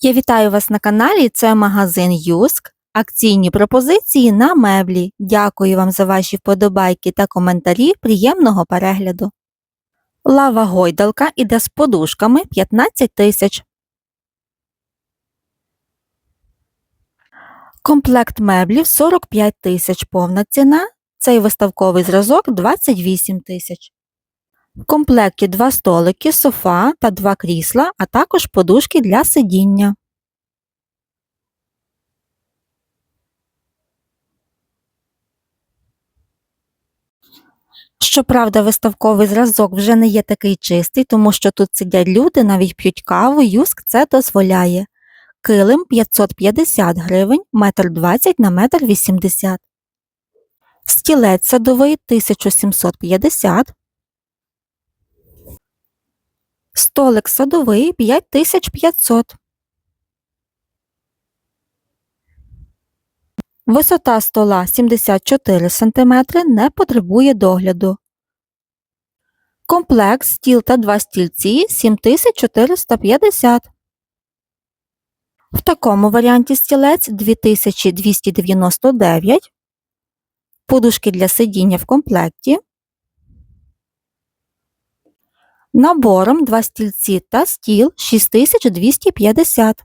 Я вітаю вас на каналі. Це магазин Юск. Акційні пропозиції на меблі. Дякую вам за ваші вподобайки та коментарі. Приємного перегляду. Лава гойдалка іде з подушками 15 тисяч. Комплект меблів 45 тисяч повна ціна. Цей виставковий зразок 28 тисяч. В комплекті два столики, софа та два крісла, а також подушки для сидіння. Щоправда, виставковий зразок вже не є такий чистий, тому що тут сидять люди, навіть п'ють каву, юск це дозволяє. Килим 550 гривень, метр 20 на метр 80. Стілець садовий 1750. Столик садовий 5500. Висота стола 74 см не потребує догляду. Комплект стіл та два стільці 7450. В такому варіанті стілець 2299. Подушки для сидіння в комплекті. Набором два стільці та стіл 6250.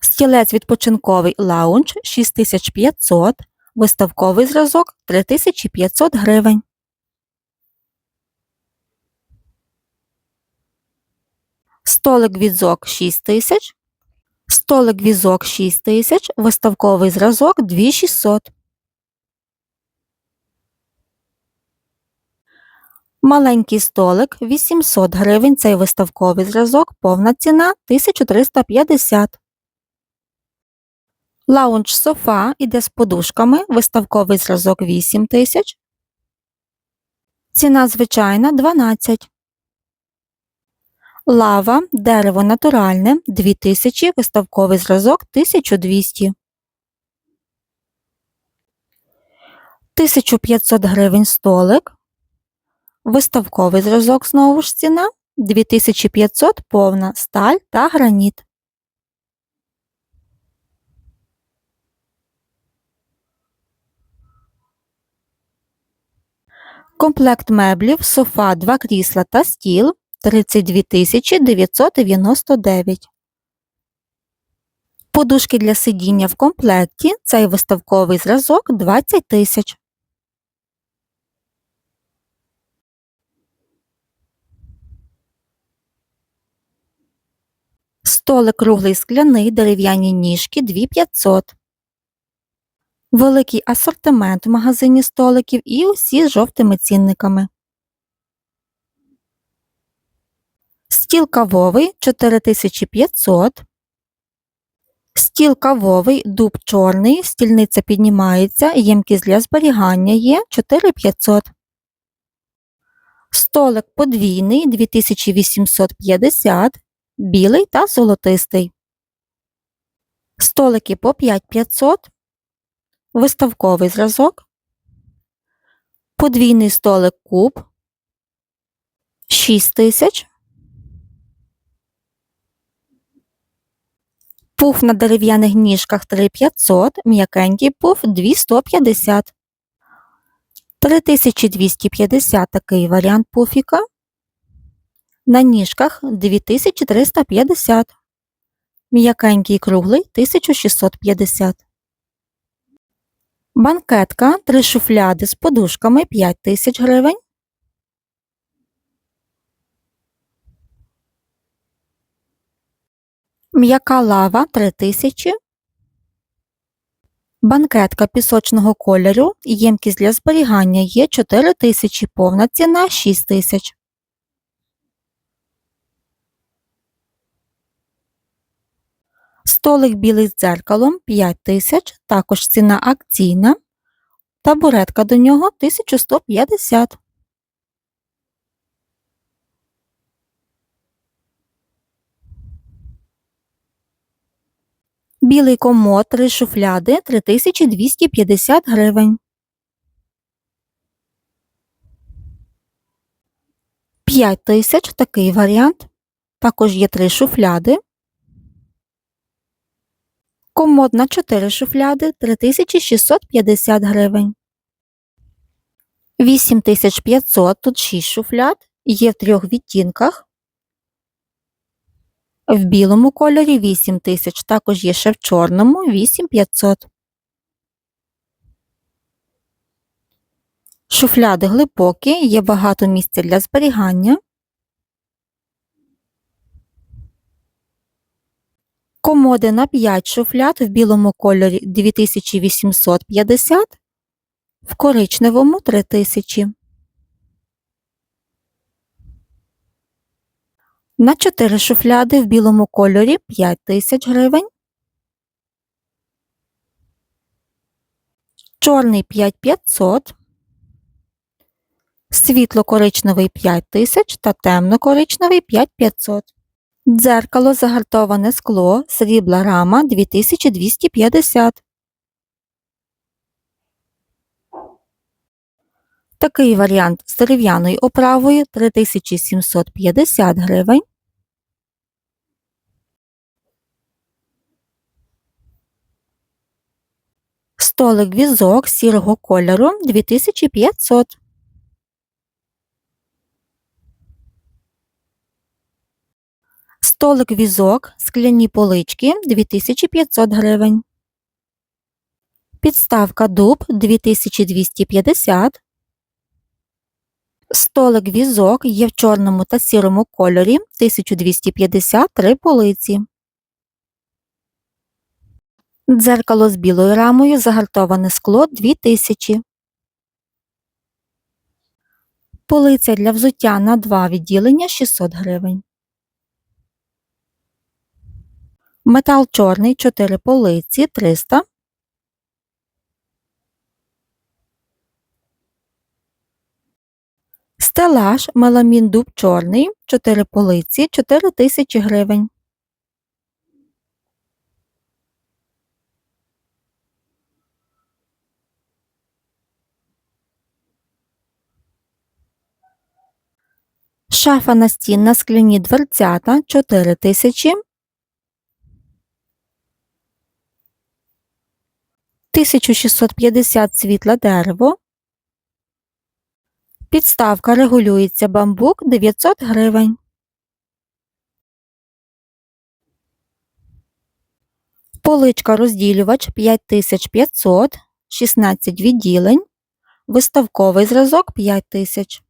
Стілець відпочинковий лаунж 6500, виставковий зразок 3500 гривень. Столик візок 6000, столик візок 6000, виставковий зразок 2600. Маленький столик 800 гривень, цей виставковий зразок, повна ціна 1350. Лаунж софа іде з подушками, виставковий зразок 8000. Ціна звичайна 12. Лава, дерево натуральне 2000, виставковий зразок 1200. 1500 гривень столик. Виставковий зразок знову ж ціна 2500 повна сталь та граніт. Комплект меблів, софа, два крісла та стіл 32 999. Подушки для сидіння в комплекті. Цей виставковий зразок 20 тисяч. Столик круглий скляний, дерев'яні ніжки 2500. Великий асортимент в магазині столиків і усі з жовтими цінниками. Стіл кавовий 4500. Стіл кавовий, дуб чорний, стільниця піднімається, ємкість для зберігання є 4500. Столик подвійний 2850, білий та золотистий. Столики по 5500. Виставковий зразок. Подвійний столик куб 6000. Пуф на дерев'яних ніжках 3500, м'якенький пуф 250. 3250 такий варіант пуфіка. На ніжках 2350. М'якенький круглий 1650. Банкетка, три шуфляди з подушками 5000 гривень. М'яка лава 3000. Банкетка пісочного кольору. Ємкість для зберігання є 4000, повна ціна 6000. Столик білий з дзеркалом 5000, також ціна акційна. Табуретка до нього 1150. Білий комод, три шуфляди 3250 гривень. 5 тисяч такий варіант. Також є три шуфляди. Комод на 4 шуфляди 3650 гривень. 8500 тут 6 шуфляд, є в трьох відтінках. В білому кольорі 8000, також є ще в чорному 8500. Шуфляди глибокі, є багато місця для зберігання. Комоди на 5 шуфляд в білому кольорі 2850, в коричневому 3000. На 4 шуфляди в білому кольорі 5000 гривень. Чорний 5500, світло-коричневий 5000 та темно-коричневий 5500. Дзеркало загартоване скло, срібла рама 2250. Такий варіант з дерев'яною оправою 3750 гривень. Столик візок сірого кольору 2500. Столик візок, скляні полички 2500 гривень. Підставка дуб 2250. Столик візок є в чорному та сірому кольорі 1253 полиці. Дзеркало з білою рамою загартоване скло 2000. Полиця для взуття на два відділення 600 гривень. Метал чорний 4 полиці 300. Стелаж меламін дуб чорний 4 полиці 4000 гривень. Шафа настінна скляні дверцята 4000. 1650 світле дерево. Підставка регулюється бамбук 900 гривень. Поличка розділювач 5500, 16 відділень. Виставковий зразок 5000.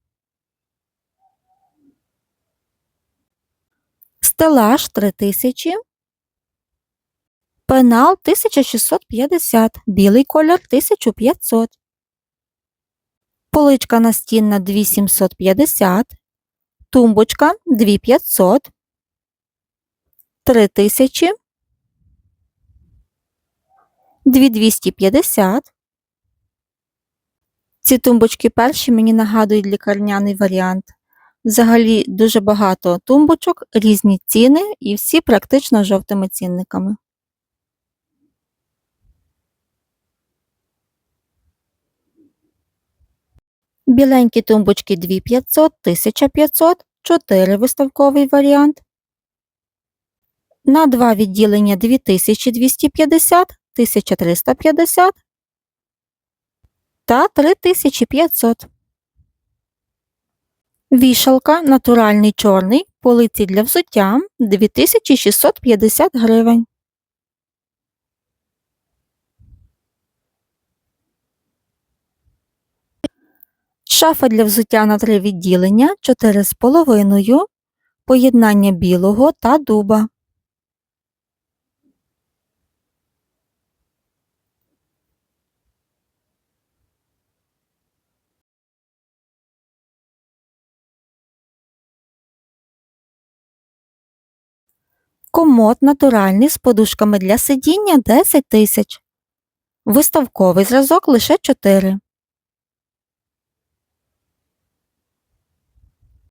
Стелаж 3000. Пенал 1650, білий колір 1500. Поличка настінна 2750, тумбочка 2500, 3000, 2250. Ці тумбочки перші мені нагадують лікарняний варіант. Взагалі дуже багато тумбочок, різні ціни і всі практично жовтими цінниками. Біленькі тумбочки 2500, 1500, 4 виставковий варіант. На два відділення 2250, 1350 та 3500. Вішалка натуральний чорний, полиці для взуття 2650 гривень. Шафа для взуття на три відділення 4,5, поєднання білого та дуба. Комод натуральний з подушками для сидіння 10 тисяч. Виставковий зразок лише 4.